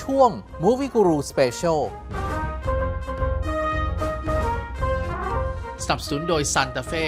ช่วง Movie Guru Special สนับสนุนโดย Santa Fe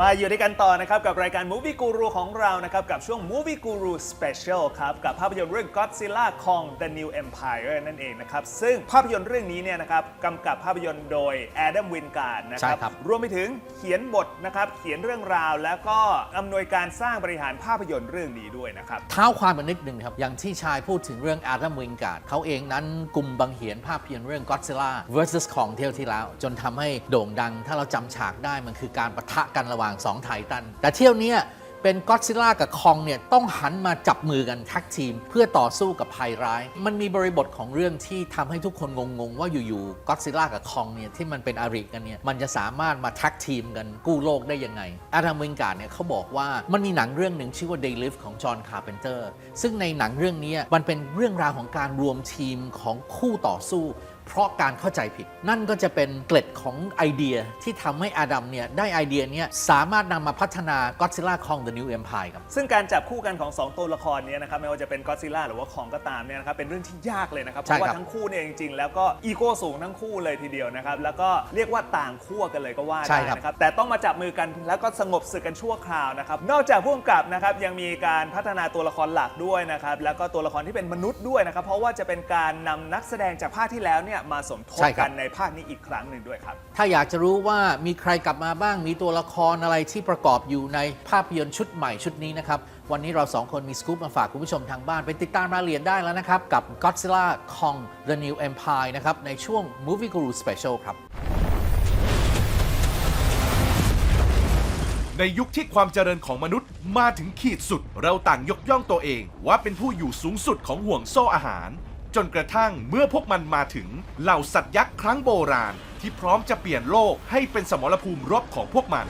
มาอยู่ด้วยกันต่อนะครับ กับรายการ Movie Guru ของเรานะครับ กับช่วง Movie Guru Special ครับ กับภาพยนตร์เรื่อง Godzilla Kong The New Empire นั่นเองนะครับ ซึ่งภาพยนตร์เรื่องนี้เนี่ยนะครับกำกับภาพยนตร์โดย Adam Wingard นะคใช่รับครับ รวมไปถึงเขียนบทนะครับ เขียนเรื่องราว แล้วก็อำนวยการสร้างบริหารภาพยนตร์เรื่องนี้ด้วยนะครับ เท้าความมานิดหนึ่งครับ อย่างที่ชายพูดถึงเรื่อง Adam Wingard เขาเองนั้นกลุ่มบังเหียนภาพยนตร์เรื่อง Godzilla vs Kong เที่ยวที่แล้ว จนทำให้โด่งดัง ถ้าเราจำฉากได้มันคือการประทะกันระหว่าง2 ไททัน แต่เที่ยวเนี้ยเป็นก็ d ซิลล่ากับคองเนี่ยต้องหันมาจับมือกันแท็กทีม เพื่อต่อสู้กับภัยร้าย มันมีบริบทของเรื่องที่ทำให้ทุกคนงงๆ ว่าอยู่ๆก็ d ซิลล่ากับคองเนี่ยที่มันเป็นอาริกันเนี่ยมันจะสามารถมาแท็กทีมกันกู้โลกได้ยังไง อาดัมวิงการเนี่ยเขาบอกว่ามันมีหนังเรื่องหนึ่งชื่อว่า Day Live ของจอห์นคาร์เพนเตอร์ซึ่งในหนังเรื่องนี้มันเป็นเรื่องราวของการรวมทีมของคู่ต่อสู้ เพราะการเข้าใจผิด นั่นก็จะเป็นเกล็ดของไอเดียที่ทำให้อาดัมเนี่ยได้ไอเดียเนี้ยสามารถนำมาพัฒนา Godzilla Kong the New Empire ครับ ซึ่งการจับคู่กันของ 2 ตัวละครเนี้นะครับไม่ว่าจะเป็นก็ d ซิล่าหรือว่าคองก็ตามเนี่ยนะครับเป็นเรื่องที่ยากเลยนะครับเพใช่ราะว่าครับทั้งคู่เนี่ยจริงๆ แล้วก็อีโก้สูงทั้งคู่เลยทีเดียวนะครับแล้วก็เรียกว่าต่างขั้วกันเลยก็ว่าใช่ได้ครับนะครับแต่ต้องมาจับมือกันแล้วก็สงบศึกกันชั่วคราวนะครับนอกจากผู้กำกับนะครับยังมีการพัฒนาตัวละครหลักด้วยนะครับแล้วก็ตัวละครที่เป็นมนุษย์ด้วยนะครับเพราะว่าจะเป็นการนำนักแสดงจากภาคที่แล้วเนี่ยมาสมทบใช่ครับ กันในภาคนี้อีกครั้งหนึ่งด้วยครับ ถ้าอยากจะรู้ว่ามีใครกลับมาบ้าง มีตัวละครอะไรที่ประกอบอยู่ในภาพยนตร์ชุดใหม่ชุดนี้นะครับ วันนี้เราสองคนมีสกู๊ปมาฝากคุณผู้ชมทางบ้าน ไปติดตามรายละเอียดได้แล้วนะครับ กับ Godzilla Kong the New Empire นะครับ ในช่วง Movie Guru Special ครับ ในยุคที่ความเจริญของมนุษย์มาถึงขีดสุด เราต่างยกย่องตัวเองว่าเป็นผู้อยู่สูงสุดของห่วงโซ่อาหาร จนกระทั่งเมื่อพวกมันมาถึงเหล่าสัตว์ยักษ์ครั้งโบราณ ที่พร้อมจะเปลี่ยนโลกให้เป็นสมรภูมิรบของพวกมัน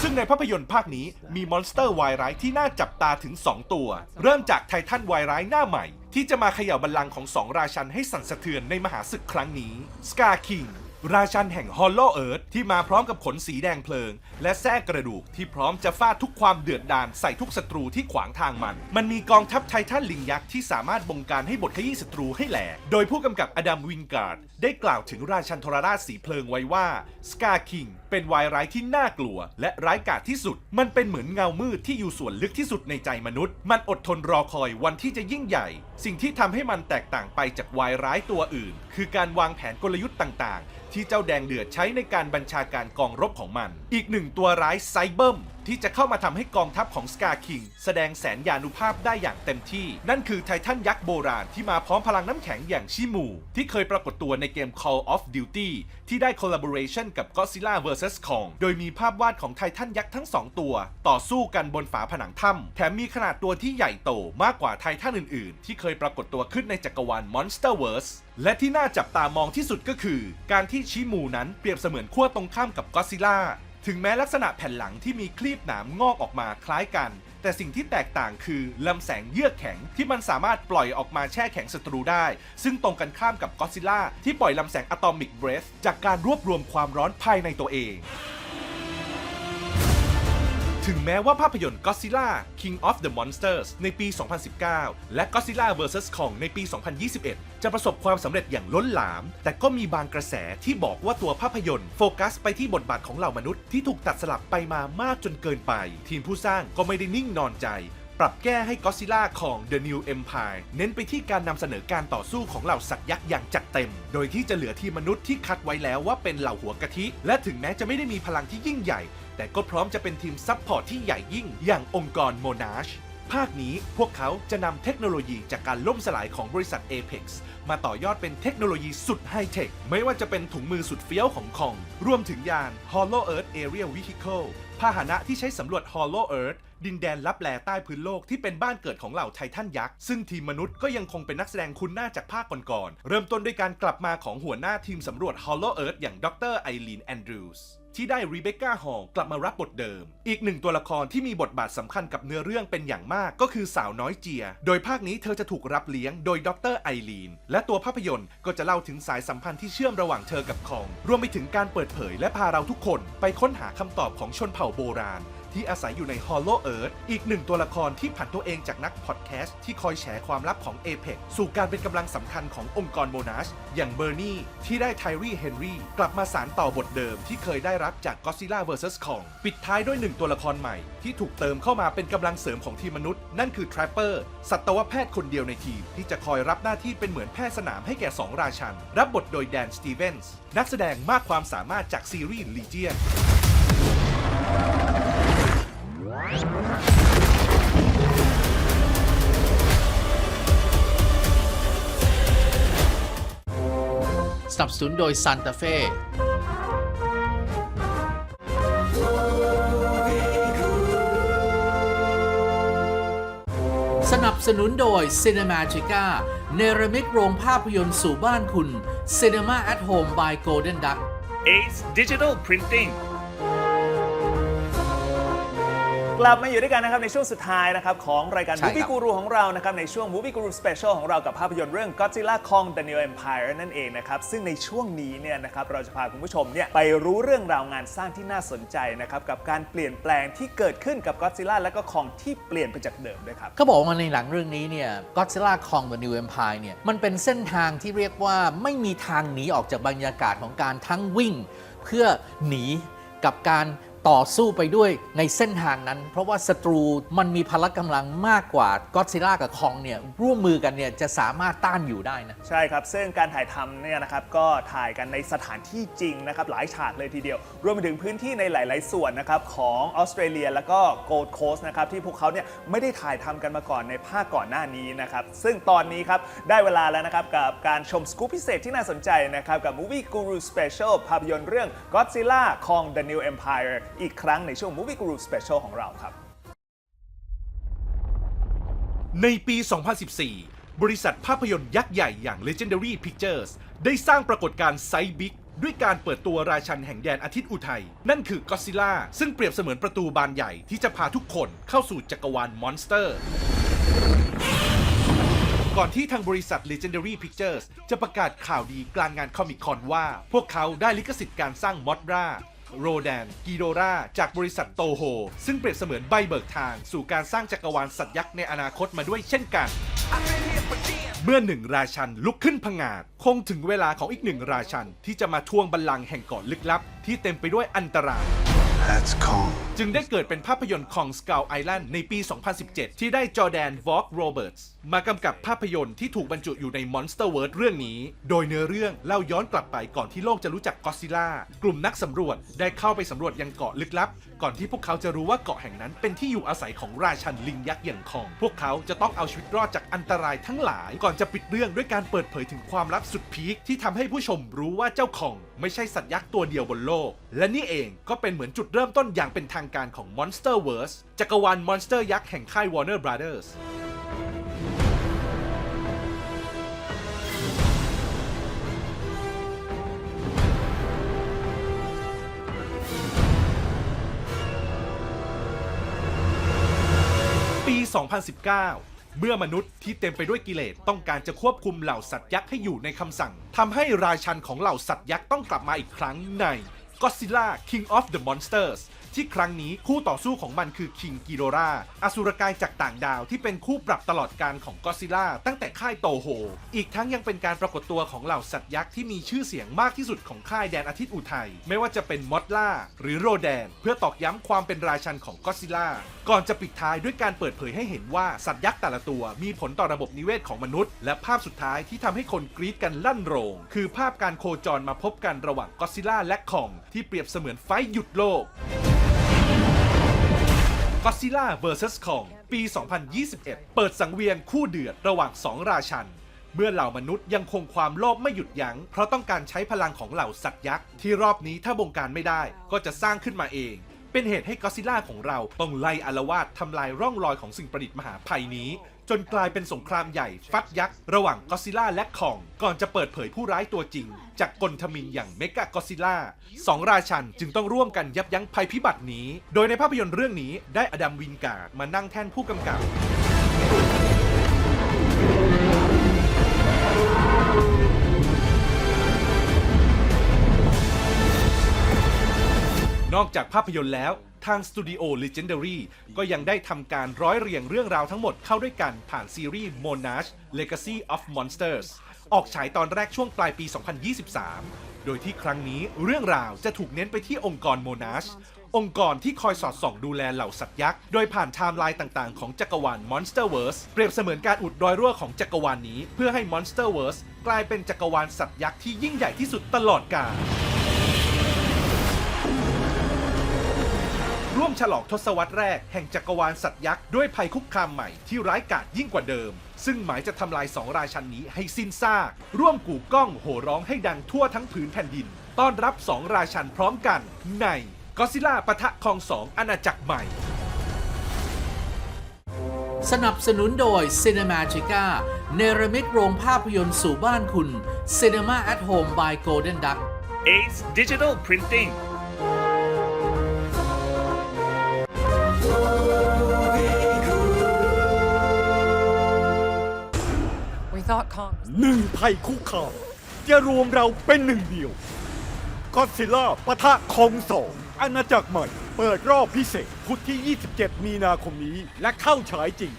ซึ่งในภาพยนตร์ภาคนี้มีมอนสเตอร์วายร้ายที่น่าจับตาถึง 2 ตัว เริ่มจากไททันวายร้ายหน้าใหม่ ที่จะมาเขย่าบัลลังก์ของสองราชันให้สั่นสะเทือนในมหาศึกครั้งนี้สกาคิง ราชันแห่งฮอลโลเอิร์ธที่มาพร้อมกับขนสีแดงเพลิง และแส้กระดูกที่พร้อมจะฟาดทุกความเดือดดาลใส่ทุกศัตรูที่ขวางทางมัน มันมีกองทัพไททันลิงยักษ์ที่สามารถบงการให้บทขยี้ศัตรูให้แหลก โดยผู้กำกับอดัมวิงการ์ดได้กล่าวถึงราชันทรราชสีเพลิงไว้ว่าสกาคิงเป็นวายร้ายที่น่ากลัว และร้ายกาจที่สุด มันเป็นเหมือนเงามืดที่อยู่ส่วนลึกที่สุดในใจมนุษย์ มันอดทนรอคอยวันที่จะยิ่งใหญ่ สิ่งที่ทำให้มันแตกต่างไปจากวายร้ายตัวอื่น คือการวางแผนกลยุทธ์ต่างๆ ที่เจ้าแดงเดือดใช้ในการบัญชาการกองรบของมัน อีกหนึ่งตัวร้ายไซเบิมที่จะเข้ามาทำให้กองทัพของสกาคิงแสดงแสนยานุภาพได้อย่างเต็มที่ นั่นคือไททันยักษ์โบราณที่มาพร้อมพลังน้ำแข็งอย่างชิมู ที่เคยปรากฏตัวในเกม Call of Duty ที่ได้ collaboration กับ Godzilla vs Kong โดยมีภาพวาดของไททันยักษ์ทั้งสองตัว ต่อสู้กันบนฝาผนังถ้ำแถมมีขนาดตัวที่ใหญ่โตมากกว่าไททันอื่นๆ ที่เคยปรากฏตัวขึ้นในจักรวาล Monsterverse และที่น่าจับตามองที่สุดก็คือ การที่ชิมูนั้นเปรียบเสมือนขั้วตรงข้ามกับก็ซิล่าถึงแม้ลักษณะแผ่นหลังที่มีคลีบหนามงอกออกมาคล้ายกัน แต่สิ่งที่แตกต่างคือลำแสงเยือกแข็งที่มันสามารถปล่อยออกมาแช่แข็งศัตรูได้ ซึ่งตรงกันข้ามกับก็ซิล่าที่ปล่อยลำแสงอะตอมิกเบรสจากการรวบรวมความร้อนภายในตัวเอง ถึงแม้ว่าภาพยนตร์ Godzilla King of the Monsters ในปี 2019 และ Godzilla vs Kong ในปี 2021 จะประสบความสำเร็จอย่างล้นหลาม แต่ก็มีบางกระแสที่บอกว่าตัวภาพยนตร์โฟกัสไปที่บทบาทของเหล่ามนุษย์ที่ถูกตัดสลับไปมามากจนเกินไป ทีมผู้สร้างก็ไม่ได้นิ่งนอนใจ ปรับแก้ให้ Godzilla ของ The New Empire เน้นไปที่การนำเสนอการต่อสู้ของเหล่าสัตว์ยักษ์อย่างจัดเต็ม โดยที่จะเหลือทีมมนุษย์ที่คัดไว้แล้วว่าเป็นเหล่าหัวกะทิ และถึงแม้จะไม่ได้มีพลังที่ยิ่งใหญ่ แต่ก็พร้อมจะเป็นทีมซัพพอร์ตที่ใหญ่ยิ่งอย่างองค์กร Monash ภาคนี้พวกเขาจะนำเทคโนโลยีจากการล่มสลายของบริษัท Apex มาต่อยอดเป็นเทคโนโลยีสุดไฮเทค ไม่ว่าจะเป็นถุงมือสุดเฟี้ยวของคอง รวมถึงยาน Hollow Earth Aerial Vehicle พาหนะที่ใช้สำรวจ Hollow Earth ดินแดนลับแลใต้พื้นโลกที่เป็นบ้านเกิดของเหล่าไททันยักษ์ ซึ่งทีมมนุษย์ก็ยังคงเป็นนักแสดงคุณหน้าจากภาคก่อนๆเริ่มต้นด้วยการกลับมาของหัวหน้าทีมสำรวจ Hollow Earth อย่างดรไอรีนแอนดรูส ที่ได้รีเบคก้าฮอลกลับมารับบทเดิม อีกหนึ่งตัวละครที่มีบทบาทสำคัญกับเนื้อเรื่องเป็นอย่างมากก็คือสาวน้อยเจีย โดยภาคนี้เธอจะถูกรับเลี้ยงโดยดรไอรีน และตัวภาพยนตร์ก็จะเล่าถึงสายสัมพันธ์ที่เชื่อมระหว่างเธอกับคอง รวมไปถึงการเปิดเผยและพาเราทุกคนไปค้นหาคำตอบของชนเผ่าโบราณ ที่อาศัยอยู่ใน Hollow Earth อีกหนึ่งตัวละครที่ผันตัวเองจากนักพอดแคสต์ที่คอยแฉความลับของ Apex สู่การเป็นกำลังสำคัญขององค์กรโมนาชอย่างเบอร์นีที่ได้ไทรีเฮนรี่กลับมาสารต่อบทเดิมที่เคยได้รับจาก Godzilla vs Kong ปิดท้ายด้วยหนึ่งตัวละครใหม่ ที่ถูกเติมเข้ามาเป็นกำลังเสริมของทีมมนุษย์ นั่นคือ Trapper สัตวแพทย์คนเดียวในทีม ที่จะคอยรับหน้าที่เป็นเหมือนแพทย์สนามให้แก่สองราชัน รับบทโดยแดนสตีเวนส์นักแสดงมากความสามารถจากซีรีส์ Legion สนับสนุนโดยซันตาเฟ่สนับสนุนโดย Cinemagica เนรมิตโรงภาพยนตร์สู่บ้านคุณ Cinema at Home by Golden Duck Ace Digital Printing กลับมาอยู่ด้วยกันนะครับในช่วงสุดท้ายนะครับของรายการ ใช่ครับ Movie Guru ของเรานะครับในช่วง Movie Guru Special ของเรากับภาพยนตร์เรื่อง Godzilla Kong The New Empire นั่นเองนะครับซึ่งในช่วงนี้เนี่ยนะครับเราจะพาคุณผู้ชมเนี่ยไปรู้เรื่องราวงานสร้างที่น่าสนใจนะครับกับการเปลี่ยนแปลงที่เกิดขึ้นกับ Godzilla และก็ Kong ที่เปลี่ยนไปจากเดิมด้วยครับ เขาบอกว่าในหลังเรื่องนี้เนี่ย Godzilla Kong the New Empire เนี่ย มันเป็นเส้นทางที่เรียกว่าไม่มีทางหนีออกจากบรรยากาศของการทั้งวิ่ง เพื่อหนีกับการ ต่อสู้ไปด้วยในเส้นทางนั้น เพราะว่าศัตรูมันมีพละกำลังมากกว่า Godzilla กับ Kong เนี่ยร่วมมือกันเนี่ยจะสามารถต้านอยู่ได้นะ ใช่ครับ ซึ่งการถ่ายทำเนี่ยนะครับก็ถ่ายกันในสถานที่จริงนะครับหลายฉากเลยทีเดียว รวมไปถึงพื้นที่ในหลาย ๆ ส่วนนะครับของออสเตรเลียแล้วก็โกลด์โคสต์นะครับที่พวกเขาเนี่ยไม่ได้ถ่ายทำกันมาก่อนในภาคก่อนหน้านี้นะครับซึ่งตอนนี้ครับได้เวลาแล้วนะครับกับการชมสกู๊ปพิเศษที่น่าสนใจนะครับกับ Movie Guru Special ภาพยนตร์เรื่อง Godzilla Kong The New Empire อีกครั้งในช่วง Movie Guru Special ของเราครับ ในปี 2014 บริษัทภาพยนตร์ยักษ์ใหญ่อย่าง Legendary Pictures ได้สร้างปรากฏการณ์ไซส์บิ๊กด้วยการเปิดตัวราชันแห่งแดนอาทิตย์อุทัย นั่นคือก็ซิล่าซึ่งเปรียบเสมือนประตูบานใหญ่ที่จะพาทุกคนเข้าสู่จักรวาลมอนสเตอร์ ก่อนที่ทางบริษัท Legendary Pictures จะประกาศข่าวดีกลางงานคอมิคคอนว่า พวกเขาได้ลิขสิทธิ์การสร้างมอดรา โรแดนกีโดราจากบริษัทโตโฮ ซึ่งเปรียบเสมือนใบเบิกทาง สู่การสร้างจักรวาลสัตว์ยักษ์ในอนาคตมาด้วยเช่นกัน เมื่อหนึ่งราชันลุกขึ้นพังงาด คงถึงเวลาของอีกหนึ่งราชันที่จะมาทวงบัลลังก์แห่งเกาะลึกลับ ที่เต็มไปด้วยอันตราย That's Kong. จึงได้เกิดเป็นภาพยนตร์ของ Skull Island ในปี 2017 ที่ได้จอแดนวอล์กโรเบิร์ตส์มากำกับภาพยนตร์ที่ถูกบรรจุอยู่ใน Monster World เรื่องนี้ โดยเนื้อเรื่องเล่าย้อนกลับไปก่อนที่โลกจะรู้จักก็ซิล่ากลุ่มนักสำรวจได้เข้าไปสำรวจยังเกาะลึกลับ ก่อนที่พวกเขาจะรู้ว่าเกาะแห่งนั้นเป็นที่อยู่อาศัยของราชันลิงยักษ์อย่างคอง พวกเขาจะต้องเอาชีวิตรอดจากอันตรายทั้งหลาย ก่อนจะปิดเรื่องด้วยการเปิดเผยถึงความลับสุดพีคที่ทำให้ผู้ชมรู้ว่าเจ้าคอง ไม่ใช่สัตว์ยักษ์ตัวเดียวบนโลก และนี่เองก็เป็นเหมือนจุดเริ่มต้นอย่างเป็นทางการของ Monsterverse จักรวาลมอนสเตอร์ยักษ์แห่งค่าย Warner Brothers ปี 2019 เมื่อมนุษย์ที่เต็มไปด้วยกิเลสต้องการจะควบคุมเหล่าสัตว์ยักษ์ให้อยู่ในคำสั่งทำให้ราชันของเหล่าสัตว์ยักษ์ต้องกลับมาอีกครั้งใน Godzilla King of the Monsters ที่ครั้งนี้คู่ต่อสู้ของมันคือ King Ghidorah อสุรกายจากต่างดาวที่เป็นคู่ปรับตลอดการของ Godzilla ตั้งแต่ค่ายโตโฮ อีกทั้งยังเป็นการปรากฏตัวของเหล่าสัตว์ยักษ์ที่มีชื่อเสียงมากที่สุดของค่ายแดนอาทิตย์อุทัย ไม่ว่าจะเป็นมอสล่า หรือโรแดน เพื่อตอกย้ำความเป็นราชันของ Godzilla ก่อนจะปิดท้ายด้วยการเปิดเผยให้เห็นว่าสัตว์ยักษ์แต่ละตัวมีผลต่อระบบนิเวศของมนุษย์ และภาพสุดท้ายที่ทำให้คนกรี๊ดกันลั่นโรง คือภาพการโคจรมาพบกันระหว่างก็ซิล่าและคอง ที่เปรียบเสมือนไฟหยุดโลก Godzilla vs Kong ปี 2021 เปิดสังเวียนคู่เดือดระหว่างสองราชัน เมื่อเหล่ามนุษย์ยังคงความโลภไม่หยุดยัง้ง เพราะต้องการใช้พลังของเหล่าสัตว์ยักษ์ ที่รอบนี้ถ้าบงการไม่ได้ก็จะสร้างขึ้นมาเอง เป็นเหตุให้ก็ซิล่าของเราต้องไล่อารวาสทำลายร่องรอยของสิ่งประดิษฐ์มหาภัยนี้ จนกลายเป็นสงครามใหญ่ ฟัดยักษ์ ระหว่างก็ซิล่าและคอง ก่อนจะเปิดเผยผู้ร้ายตัวจริง จากกลทมินอย่างเมกะก็ซิลล่าสองราชันจึงต้องร่วมกันยับยั้งภัยพิบัตินี้ โดยในภาพยนตร์เรื่องนี้ได้อดัมวินการ์ดมานั่งแท่นผู้กำกับนอกจากภาพยนตร์แล้ว ทางสตูดิโอ Legendary ก็ยังได้ทำการร้อยเรียงเรื่องราวทั้งหมดเข้าด้วยกันผ่านซีรีส์ Monash Legacy of Monsters ออกฉายตอนแรกช่วงปลายปี 2023 โดยที่ครั้งนี้เรื่องราวจะถูกเน้นไปที่องค์กร Monash องค์กรที่คอยสอดส่องดูแลเหล่าสัตว์ยักษ์ โดยผ่านไทม์ไลน์ต่างๆ ของจักรวาล Monsterverse เปรียบเสมือนการอุดรอยรั่วของจักรวาลนี้ เพื่อให้ Monsterverse กลายเป็นจักรวาลสัตว์ยักษ์ที่ยิ่งใหญ่ที่สุดตลอดกาล มฉลองทศวรรษแรกแห่งจักรวาลสัตว์ยักษ์ด้วยภัยคุกคามใหม่ที่ร้ายกาจยิ่งกว่าเดิม ซึ่งหมายจะทำลายสองราชันนี้ให้สิ้นซาก ร่วมกู่ก้องโห่ร้องให้ดังทั่วทั้งผืนแผ่นดิน ต้อนรับสองราชันพร้อมกัน ในก็ซิล่าปะทะคองสองอาณาจักรใหม่ สนับสนุนโดย Cinemagica เนรมิตโรงภาพยนตร์สู่บ้านคุณ Cinema at Home by Golden Duck Ace Digital Printing หนึ่งภัยคุกคามจะรวมเราเป็นหนึ่งเดียวก็ซิล่าปะทะคองสองอาณาจักรใหม่ เปิดรอบพิเศษ พุธที่ 27 มีนาคมนี้ และเข้าฉายจริง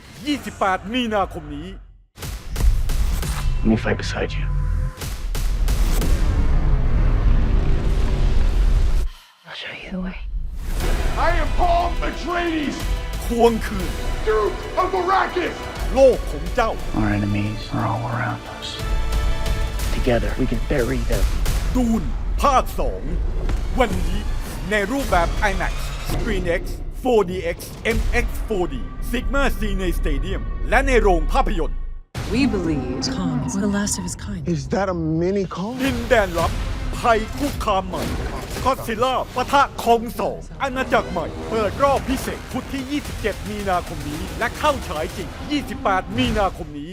28 มีนาคมนี้ Let me fight beside you. I'll show you the way. I am Paul Atreides, ทวงคืน Duke of Arrakis! โลกของเจ้า Our enemies are all around us. Together, we can bury them. ดูนภาค 2 วันนี้ในรูปแบบ IMAX ScreenX 4DX MX 4D Sigma Cine Stadium และในโรงภาพยนตร์ We believe Kong is the last of his kind. Is that a mini Kong? ดินแดนลับภัยคุกคามใหม่ คอนซิล่าปะทะคองโซอาณาจักรใหม่ เปิดรอบพิเศษพุธที่ 27 มีนาคมนี้ และเข้าฉายจริง 28 มีนาคมนี้